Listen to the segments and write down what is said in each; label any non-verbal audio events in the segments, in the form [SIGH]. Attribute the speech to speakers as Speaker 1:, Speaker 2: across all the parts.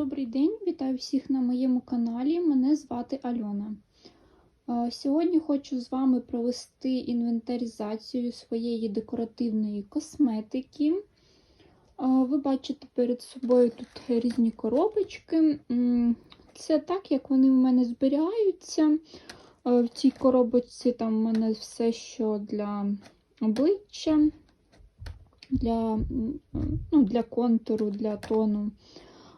Speaker 1: Добрий день, вітаю всіх на моєму каналі. Мене звати Альона. Е, Сьогодні хочу з вами провести інвентаризацію своєї декоративної косметики. Е, Ви бачите перед собою тут різні коробочки. Це так, як вони в мене зберігаються. Е, В цій коробочці там в мене все, що для обличчя, для, ну, для контуру, для тону.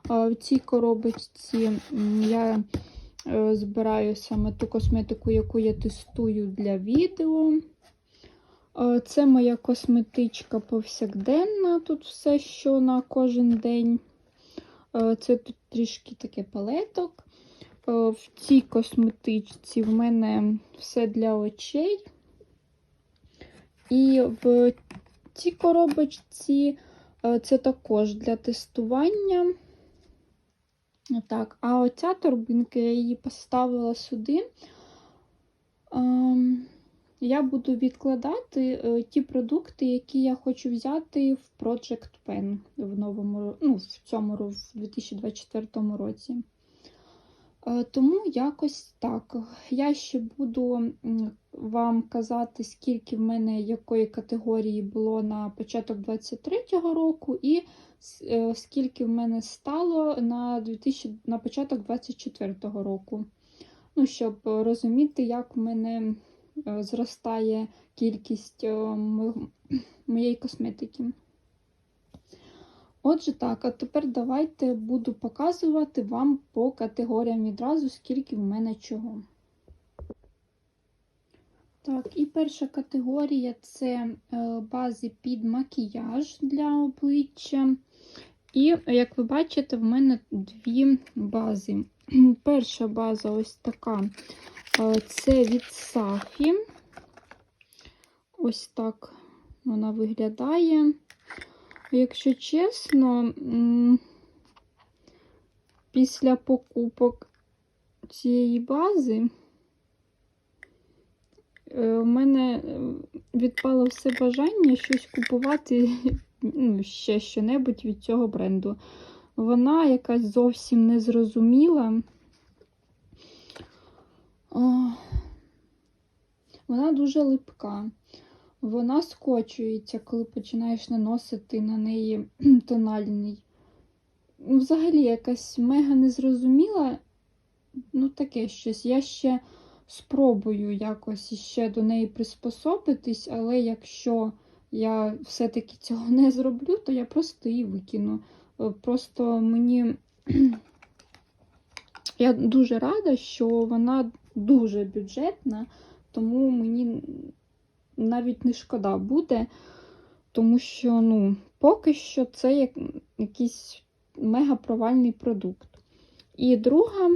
Speaker 1: В цій коробочці я е, збираю саме ту косметику, яку я тестую для відео. Це моя косметичка повсякденна. Тут все, що на кожен день. Це тут трішки таке палеток. В цій косметичці в мене все для очей. І в цій коробочці е, це також для тестування. Так, а оця торбинка, я її поставила сюди. Ем, Я буду відкладати е, ті продукти, які я хочу взяти в Project Pen в новому, ну, в цьому в 2024 році. Е, Тому якось так. Я ще буду вам казати, скільки в мене якої категорії було на початок 23-го року, і е, скільки в мене стало на 2000, на початок 24-го року. Ну, щоб розуміти, як в мене е, зростає кількість моєї косметики. Отже, так, а тепер давайте буду показувати вам по категоріям відразу, скільки в мене чого. Так, і перша категорія це е, бази під макіяж для обличчя. І, як ви бачите, в мене дві бази. [CLEARS THROAT] Перша база ось така. е, Це від Сафі. Ось так вона виглядає. Якщо чесно, після покупок цієї бази е, в мене е, відпало все бажання щось купувати ну, ще що-небудь від цього бренду. Вона якась зовсім незрозуміла. Вона дуже липка. Вона скочується, коли починаєш наносити на неї [CLEARS THROAT] тональний. Ну, Взагалі якась мега незрозуміла. Ну, таке щось. Я ще спробую якось іще до неї приспособитись, але якщо я все-таки цього не зроблю, то я просто її викину. Е, Просто мені [CLEARS THROAT] я дуже рада, що вона дуже бюджетна, тому мені навіть не шкода буде, тому що, ну, поки що це як якийсь мега провальний продукт. І друга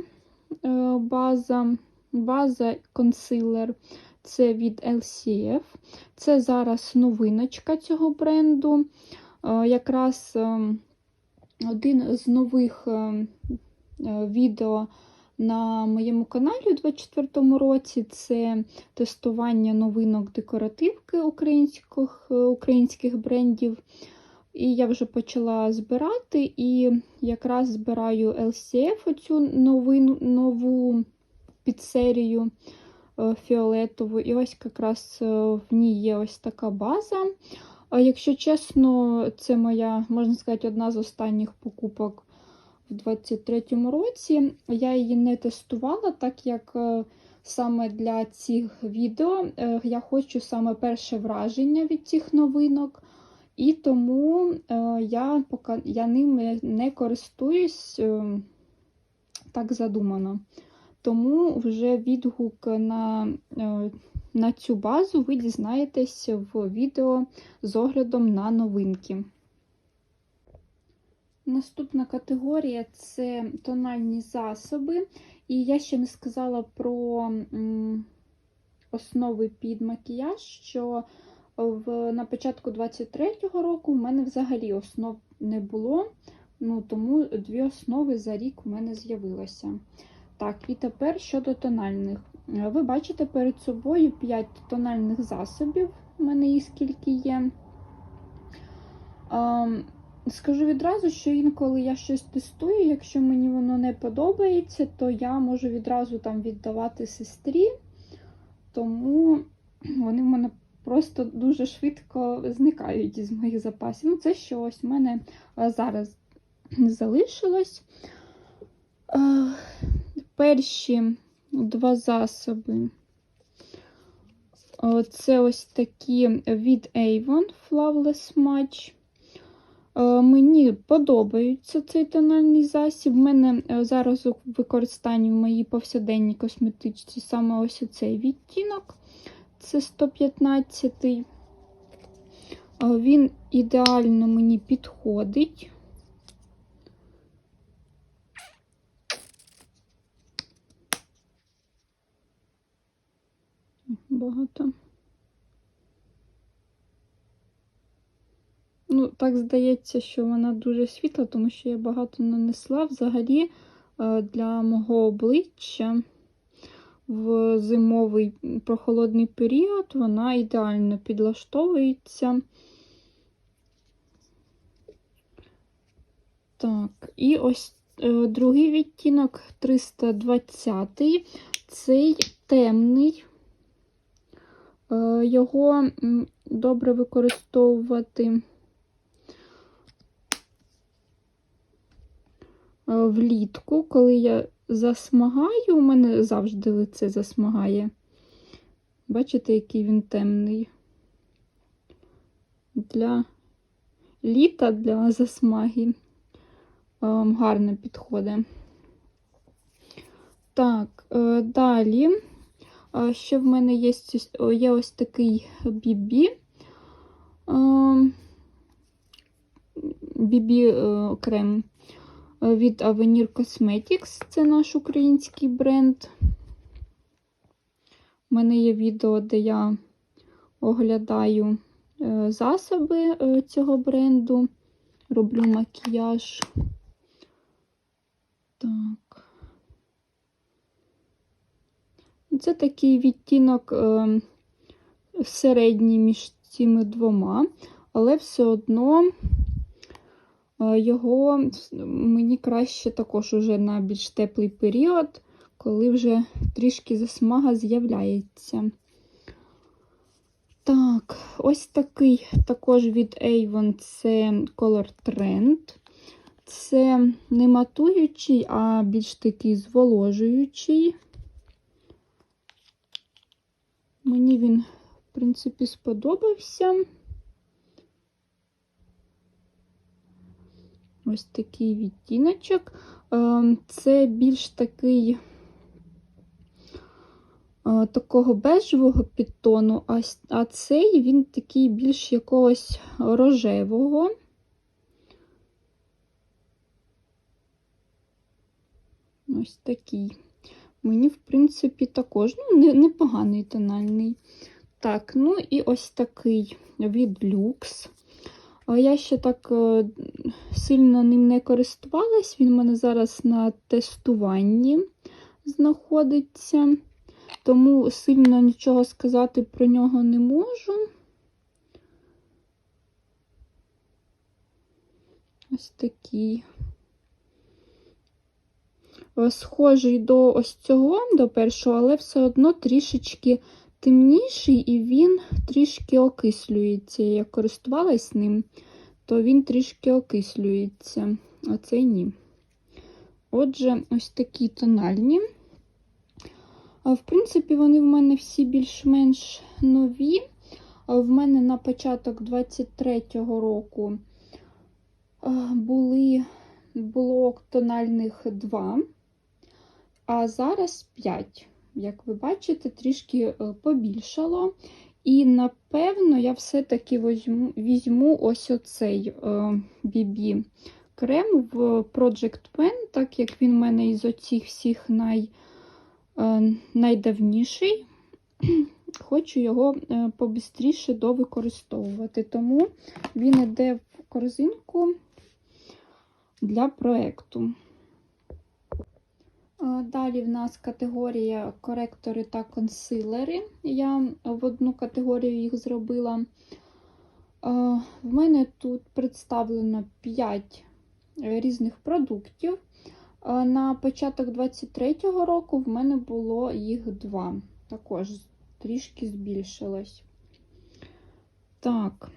Speaker 1: е, база, база консилер це від LCF. Це зараз новиночка цього бренду. Е, якраз е, один з нових е, е, відео на моєму каналі у 2024 році це тестування новинок декоративки українських, е, українських брендів. І я вже почала збирати, і якраз збираю LCF, оцю новину, нову підсерію е, фіолетову. І ось якраз е, в ній є ось така база. Якщо чесно, це моя, можна сказати, одна з останніх покупок в 23-му році. Я її не тестувала, так як е, саме для цих відео е, я хочу саме перше враження від цих новинок. І тому е, я, я ними не користуюсь так задумано. Тому вже відгук на, на цю базу ви дізнаєтесь в відео з оглядом на новинки. Наступна категорія це тональні засоби. І я ще не сказала про основи під макіяж, що в, на початку 23-го року в мене взагалі основ не було, ну, тому дві основи за рік у мене з'явилося. Так, і тепер щодо тональних. Ви бачите перед собою 5 тональних засобів, у мене їх скільки є. Скажу відразу, що інколи я щось тестую, якщо мені воно не подобається, то я можу відразу там віддавати сестрі, тому вони в мене просто дуже швидко зникають із моїх запасів. Ну, це що ось в мене зараз залишилось. Перші два засоби. Це ось такі від Avon Flawless Match. Е, Мені подобається цей тональний засіб. У мене е, зараз у використанні в моїй повсякденній косметичці саме ось цей відтінок. Це 115. Е, Він ідеально мені підходить. Багато. Ну, так здається, що вона дуже світла, тому що я багато нанесла. Взагалі е, для мого обличчя в зимовий прохолодний період вона ідеально підлаштовується. Так, і ось е, другий відтінок 320 цей темний. Е, Його добре використовувати влітку, коли я засмагаю, у мене завжди лице засмагає. Бачите, який він темний. Для літа, для засмаги ем, гарно підходить. Так, е, далі. Ще в мене є, є ось такий бібі. Бібі е, крем е, від Avenir Cosmetics. Це наш український бренд. У мене є відео, де я оглядаю е, засоби е, цього бренду, роблю макіяж. Так. Це такий відтінок е, середній між цими двома, але все одно е, його мені краще також уже на більш теплий період, коли вже трішки засмага з'являється. Так, ось такий також від Avon це Color Trend. Це не матуючий, а більш такий зволожуючий. Мені він, в принципі, сподобався. Ось такий відтіночок. Е, Це більш такий е, такого бежевого підтону, а, цей він такий більш якогось рожевого. Ось такий. Мені, в принципі, також ну, непоганий тональний. Так, ну і ось такий від Lux. А Я ще так е, сильно ним не користувалась. Він в мене зараз на тестуванні знаходиться, тому сильно нічого сказати про нього не можу. Ось такий. Е, Схожий до ось цього, до першого, але все одно трішечки темніший, і він трішки окислюється. Я користувалась ним, то він трішки окислюється, а цей ні. Отже, ось такі тональні. А, В принципі, вони в мене всі більш-менш нові. А В мене на початок 23-го року були блок тональних 2, а зараз 5. Як ви бачите, трішки е, побільшало. І, напевно, я все-таки візьму, візьму ось оцей BB крем в Project Pen, так як він в мене із оцих всіх най, е, найдавніший. [CLEARS THROAT] Хочу його е, побистріше довикористовувати. Тому він йде в корзинку для проєкту. Е, Далі в нас категорія коректори та консилери. Я в одну категорію їх зробила. В мене тут представлено 5 різних продуктів. На початок 23-го року в мене було їх два. Також трішки збільшилось. Так,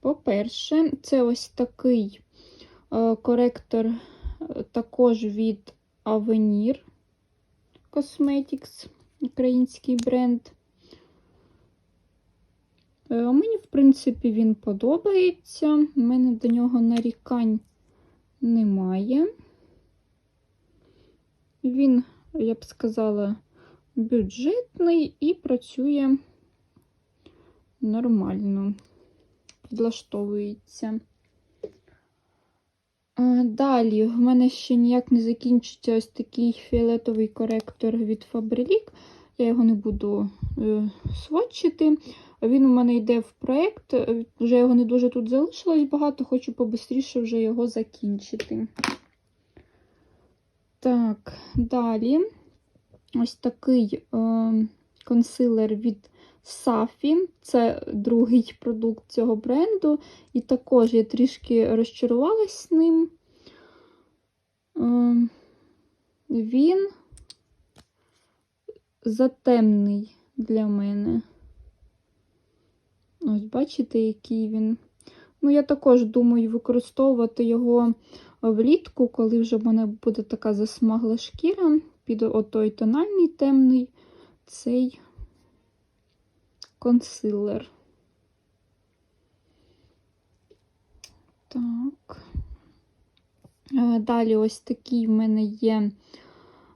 Speaker 1: по-перше, це ось такий е, коректор е, також від Avenir Cosmetics, український бренд. Е, Мені, в принципі, він подобається. У мене до нього нарікань немає. Він, я б сказала, бюджетний і працює нормально, підлаштовується. А, Далі в мене ще ніяк не закінчиться ось такий фіолетовий коректор від Faberlic. Я його не буду е, сводчити. Він у мене йде в проєкт, е, вже його не дуже тут залишилось багато, хочу побистріше вже його закінчити. Так, далі ось такий е, консилер від Safi. Це другий продукт цього бренду. І також я трішки розчарувалась ним. Е, він затемний для мене. Ось, бачите, який він. Ну, я також думаю використовувати його влітку, коли вже в мене буде така засмагла шкіра, під отой тональний темний цей консилер. Так. Е, Далі ось такий в мене є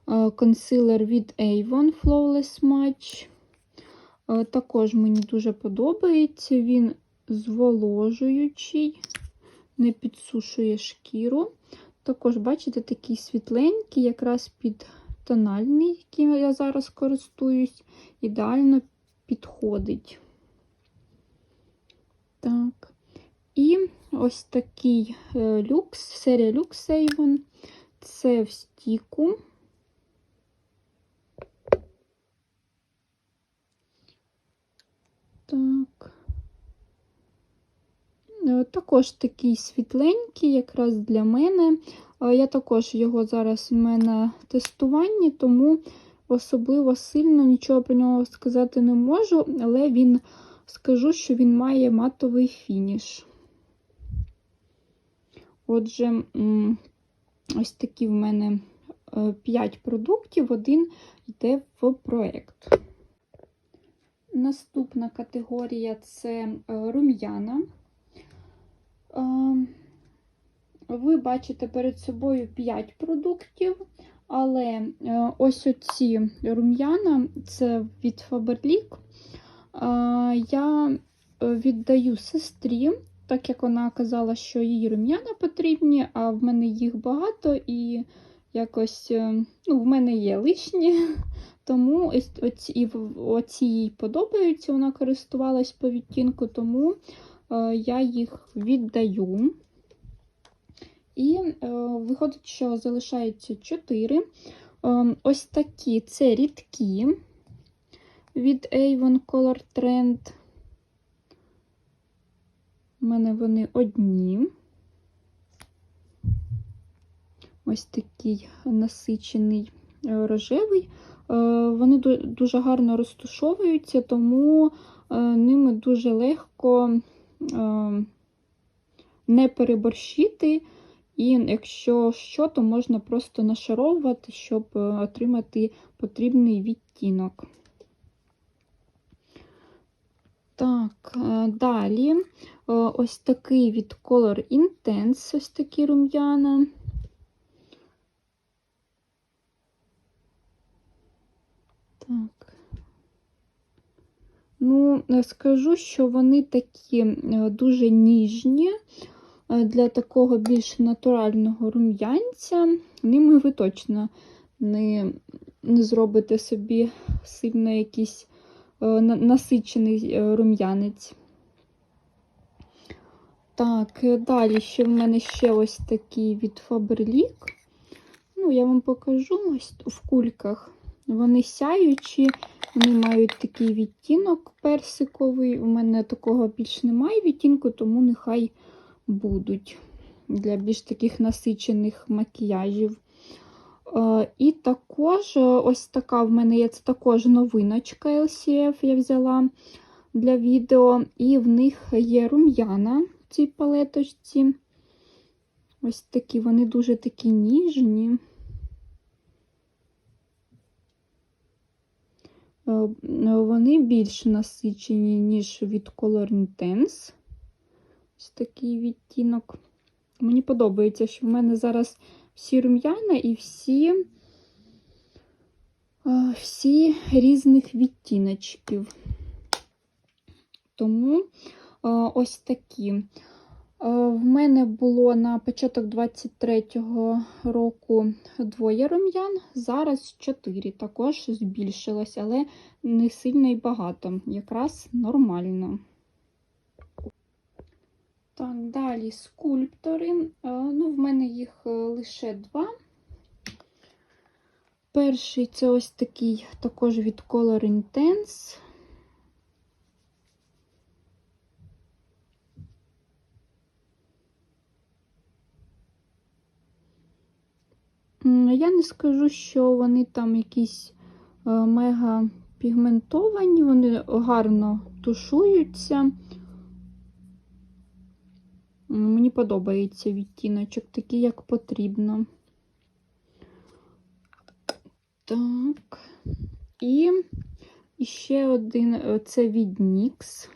Speaker 1: е, консилер від Avon Flawless Match. Е, Також мені дуже подобається. Він зволожуючий, не підсушує шкіру. Також, бачите, такий світленький, якраз під тональний, яким я зараз користуюсь, ідеально підходить. Так. І ось такий е, люкс, серія Lux Avon. Це в стіку. Так. Е, Також такий світленький, якраз для мене. Е, Я також його зараз у мене тестуванні, тому особливо сильно нічого про нього сказати не можу, але він скажу, що він має матовий фініш. Отже, ось такі в мене 5 продуктів, один йде в проєкт. Наступна категорія це е, рум'яна. Е, Ви бачите перед собою 5 продуктів, але е, ось оці рум'яна це від Faberlic. Е, Я віддаю сестрі, так як вона казала, що їй рум'яна потрібні, а в мене їх багато і якось е, ну, в мене є лишні. [LAUGHS] Тому оці, оці їй подобаються, вона користувалась по відтінку, тому е, я їх віддаю. І е, виходить, що залишається 4. Е, ось такі це рідкі від Avon Color Trend. У мене вони одні. Ось такий насичений е, рожевий. Е, Вони дуже гарно розтушовуються, тому е, ними дуже легко не переборщити. І якщо що, то можна просто нашаровувати, щоб е, отримати потрібний відтінок. Так, е, далі е, ось такий від Color Intense, ось такі рум'яна. Так. Ну, скажу, що вони такі дуже ніжні для такого більш натурального рум'янця. Ними ви точно не, не зробите собі сильно якийсь е, насичений е, рум'янець. Так, е, далі ще в мене ще ось такий від Faberlic. Ну, я вам покажу ось в кульках. Вони сяючі, Вони мають такий відтінок персиковий. У мене такого більш немає відтінку, тому нехай будуть для більш таких насичених макіяжів. Е, І також е, ось така в мене є це також новиночка LCF я взяла для відео. І в них є рум'яна в цій палеточці. Ось такі, вони дуже такі ніжні. Е, Вони більш насичені, ніж від Color Intense. Ось такий відтінок. Мені подобається, що в мене зараз всі рум'яна і всі, е, всі різних відтіночків. Тому е, ось такі. Е, В мене було на початок 23-го року двоє рум'ян, зараз 4. Також збільшилось, але не сильно і багато. Якраз нормально. Так, далі скульптори. Е, Ну, в мене їх е, лише два. Перший це ось такий також від Color Intense. Я не скажу, що вони там якісь е, мега пігментовані, вони гарно тушуються. Мені подобається відтіночок, такий, як потрібно. Так. І ще один е, це від NYX.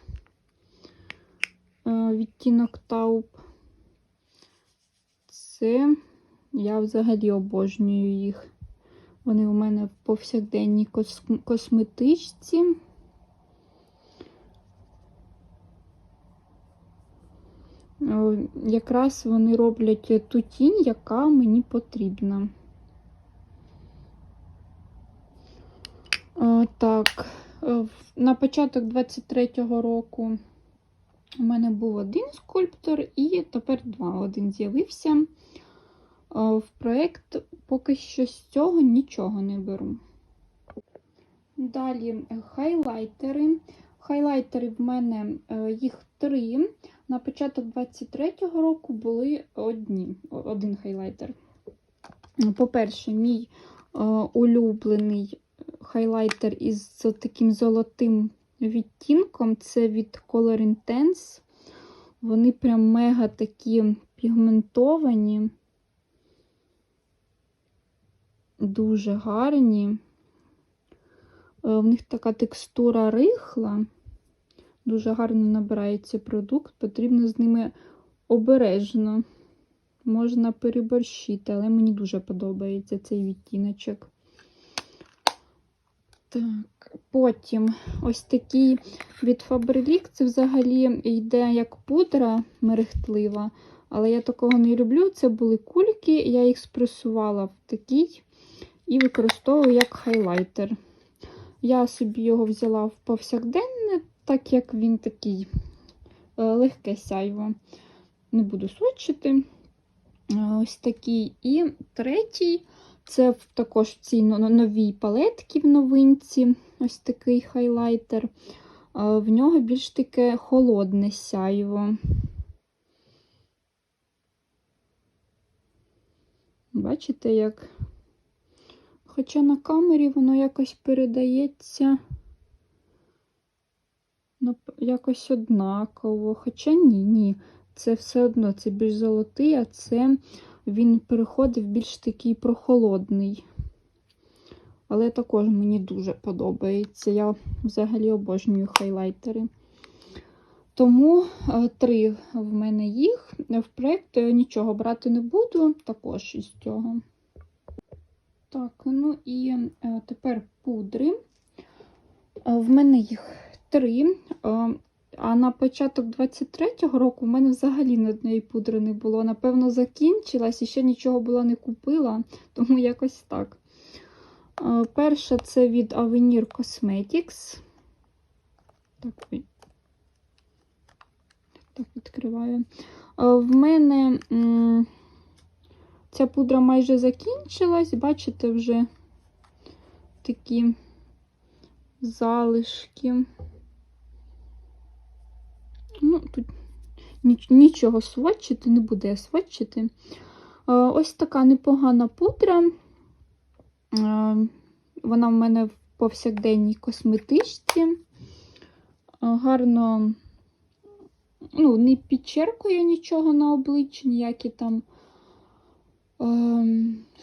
Speaker 1: Е, Відтінок Тауп. Це я взагалі обожнюю їх. Вони у мене в повсякденній кос- косметичці. Якраз вони роблять ту тінь, яка мені потрібна. Так, е, на початок 23-го року у мене був один скульптор, і тепер два. Один з'явився. Е, В проєкт поки що з цього нічого не беру. Далі е, хайлайтери. Хайлайтери в мене е, їх три. На початок 23-го року були одні, один хайлайтер. По-перше, мій е, улюблений хайлайтер із таким золотим відтінком це від Color Intense. Вони прям мега такі пігментовані, дуже гарні. Е, В них така текстура рихла. Дуже гарно набирається продукт, потрібно з ними обережно. Можна переборщити, але мені дуже подобається цей відтіночок. Так, потім ось такий від Faberlic, це взагалі йде як пудра мерехтлива, але я такого не люблю. Це були кульки, я їх спресувала в такий і використовую як хайлайтер. Я собі його взяла в повсякденне, так як він такий е, легке сяйво. Не буду сводчити. Е, Ось такий. І третій це також в цій новій палетці в новинці. Ось такий хайлайтер. Е, В нього більш таке холодне сяйво. Бачите, як? Хоча на камері воно якось передається ну, якось однаково. Хоча ні, ні. Це все одно це більш золотий, а це він переходив більш такий прохолодний. Але також мені дуже подобається. Я взагалі обожнюю хайлайтери. Тому е, три в мене їх. В проєкт е, нічого брати не буду, також із цього. Так, ну і е, тепер пудри. В мене їх три. Е, А на початок 23-го року в мене взагалі ні однієї пудри не було. Напевно, закінчилась і ще нічого була не купила, [LAUGHS] тому якось так. Е, Перша це від Avenir Cosmetics. Так, так відкриваю. Е, В мене ця пудра майже закінчилась, бачите, вже такі залишки. Ну, тут ніч- нічого сводчити, не буде я сводчити. Е, Ось така непогана пудра. Е, Вона в мене в повсякденній косметичці. Е, Гарно ну, не підчеркує нічого на обличчі, ніякі там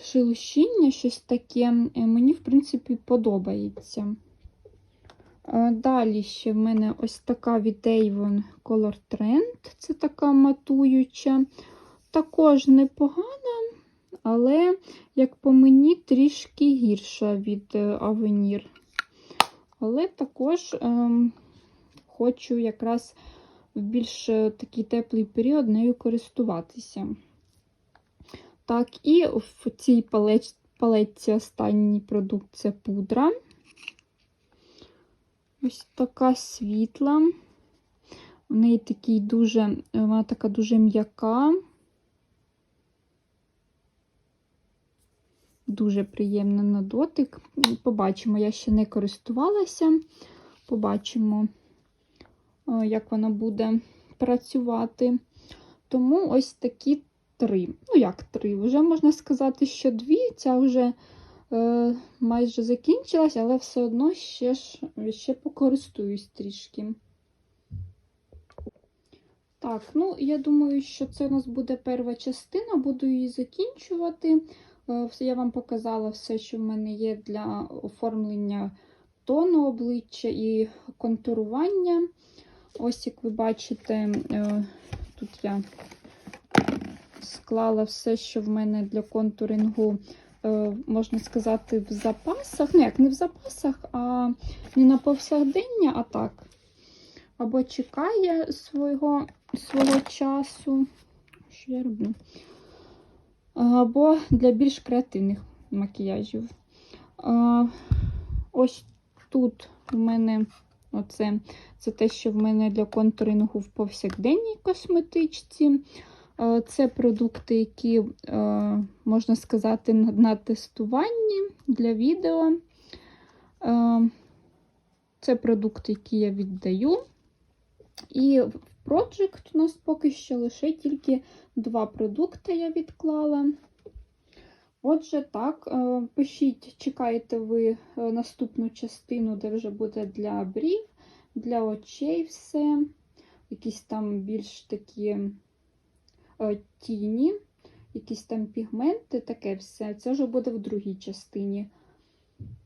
Speaker 1: шелушіння, щось таке. Мені, в принципі, подобається. Е, Далі ще в мене ось така від Avon Color Trend. Це така матуюча. Також непогана, але, як по мені, трішки гірша від е, Avenir. Але також ем, хочу якраз в більш е, такий теплий період нею користуватися. Так, і в цій палетці останній продукт це пудра. Ось така світла. В неї такий дуже, вона така дуже м'яка. Дуже приємна на дотик. Побачимо, я ще не користувалася. Побачимо, е, як вона буде працювати. Тому ось такі три. Ну, як три? Вже можна сказати, що дві. Ця вже е, майже закінчилась, але все одно ще, ж, ще покористуюсь трішки. Так, ну я думаю, що це у нас буде перша частина, буду її закінчувати. Е, Я вам показала все, що в мене є для оформлення тону обличчя і контурування. Ось, як ви бачите, е, тут я склала все, що в мене для контурингу, можна сказати, в запасах. Ну, як не в запасах, а не на повсякдення, а так. Або чекає свого, свого часу. Що я роблю? Або для більш креативних макіяжів. А, Ось тут в мене оце, це те, що в мене для контурингу в повсякденній косметичці. Е, Це продукти, які, е, можна сказати, на тестуванні для відео. Е, Це продукти, які я віддаю. І в Project у нас поки що лише тільки два продукти я відклала. Отже, так, пишіть, чекаєте ви наступну частину, де вже буде для брів, для очей все. Якісь там більш такі тіні, якісь там пігменти, таке все. Це вже буде в другій частині.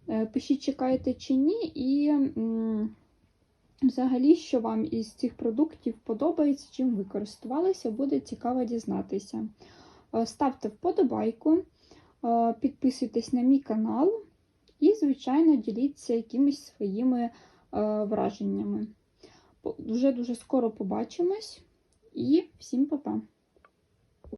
Speaker 1: Е, Пишіть, чекаєте чи ні, і взагалі, що вам із цих продуктів подобається, чим ви користувалися, буде цікаво дізнатися. Е, Ставте вподобайку, е, підписуйтесь на мій канал і, звичайно, діліться якимись своїми е, враженнями. Вже дуже скоро побачимось і всім па-па!